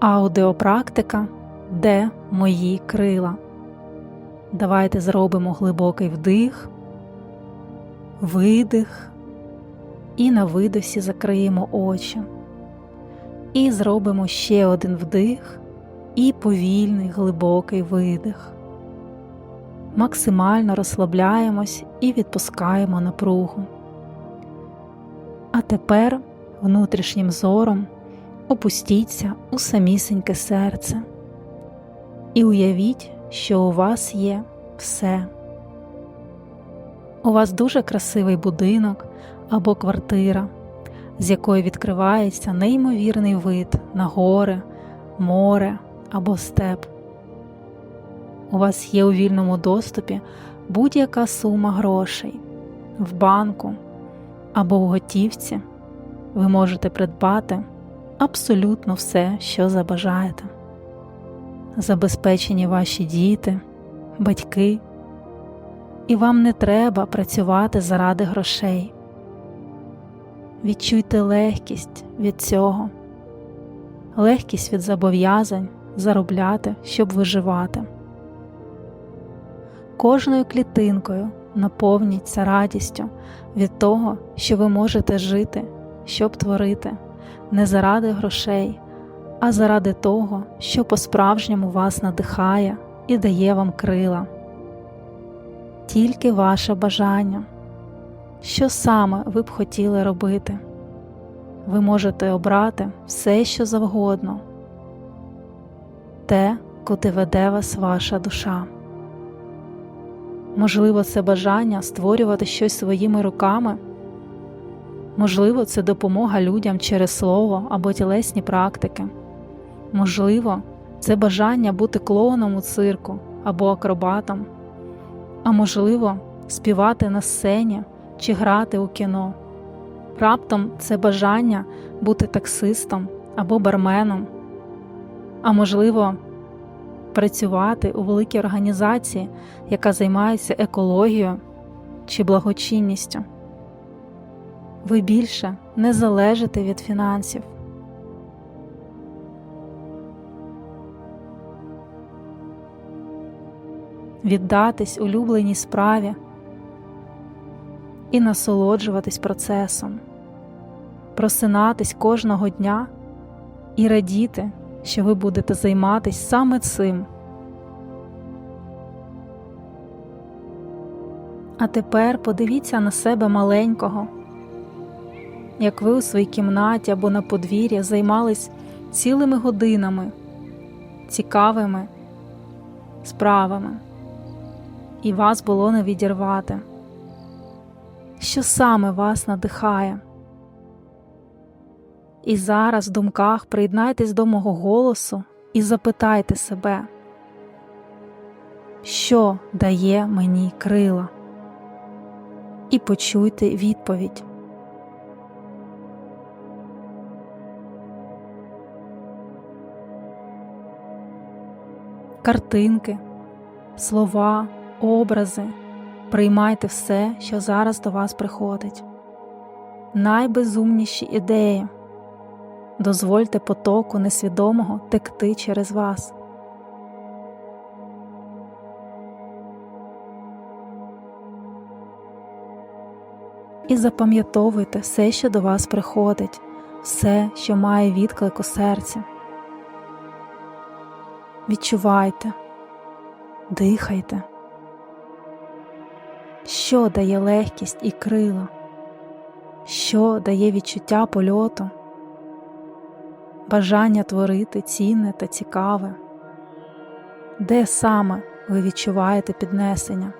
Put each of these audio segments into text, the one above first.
Аудіопрактика Де мої крила. Давайте зробимо глибокий вдих, видих і на видосі закриємо очі. І зробимо ще один вдих і повільний глибокий видих. Максимально розслабляємось і відпускаємо напругу. А тепер внутрішнім зором опустіться у самісіньке серце і уявіть, що у вас є все. У вас дуже красивий будинок або квартира, з якої відкривається неймовірний вид на гори, море або степ. У вас є у вільному доступі будь-яка сума грошей в банку або в готівці. Ви можете придбати абсолютно все, що забажаєте. Забезпечені ваші діти, батьки, і вам не треба працювати заради грошей. Відчуйте легкість від цього, легкість від зобов'язань заробляти, щоб виживати. Кожною клітинкою наповніться радістю від того, що ви можете жити, щоб творити не заради грошей, а заради того, що по-справжньому вас надихає і дає вам крила. Тільки ваше бажання, що саме ви б хотіли робити. Ви можете обрати все, що завгодно, те, куди веде вас ваша душа. Можливо, це бажання створювати щось своїми руками. Можливо, це допомога людям через слово або тілесні практики. Можливо, це бажання бути клоуном у цирку або акробатом, а можливо, співати на сцені чи грати у кіно. Раптом це бажання бути таксистом або барменом, а можливо, працювати у великій організації, яка займається екологією чи благочинністю. Ви більше не залежите від фінансів. Віддатись улюбленій справі і насолоджуватись процесом, просинатись кожного дня і радіти, що ви будете займатися саме цим. А тепер подивіться на себе маленького, як ви у своїй кімнаті або на подвір'ї займались цілими годинами, цікавими справами, і вас було не відірвати. Що саме вас надихає? І зараз в думках приєднайтесь до мого голосу і запитайте себе, що дає мені крила? І почуйте відповідь. Картинки, слова, образи. Приймайте все, що зараз до вас приходить. Найбезумніші ідеї. Дозвольте потоку несвідомого текти через вас. І запам'ятовуйте все, що до вас приходить, все, що має відклик у серці. Відчувайте, дихайте, що дає легкість і крила, що дає відчуття польоту, бажання творити цінне та цікаве, де саме ви відчуваєте піднесення.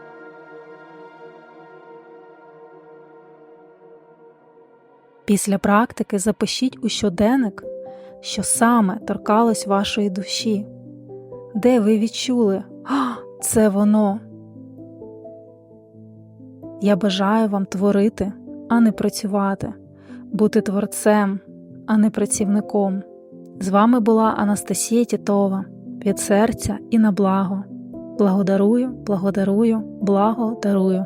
Після практики запишіть у щоденник, що саме торкалось вашої душі, де ви відчули «А, це воно. Я бажаю вам творити, а не працювати, бути творцем, а не працівником. З вами була Анастасія Тітова від серця і на благо. Благодарую, благодарую, благо дарую.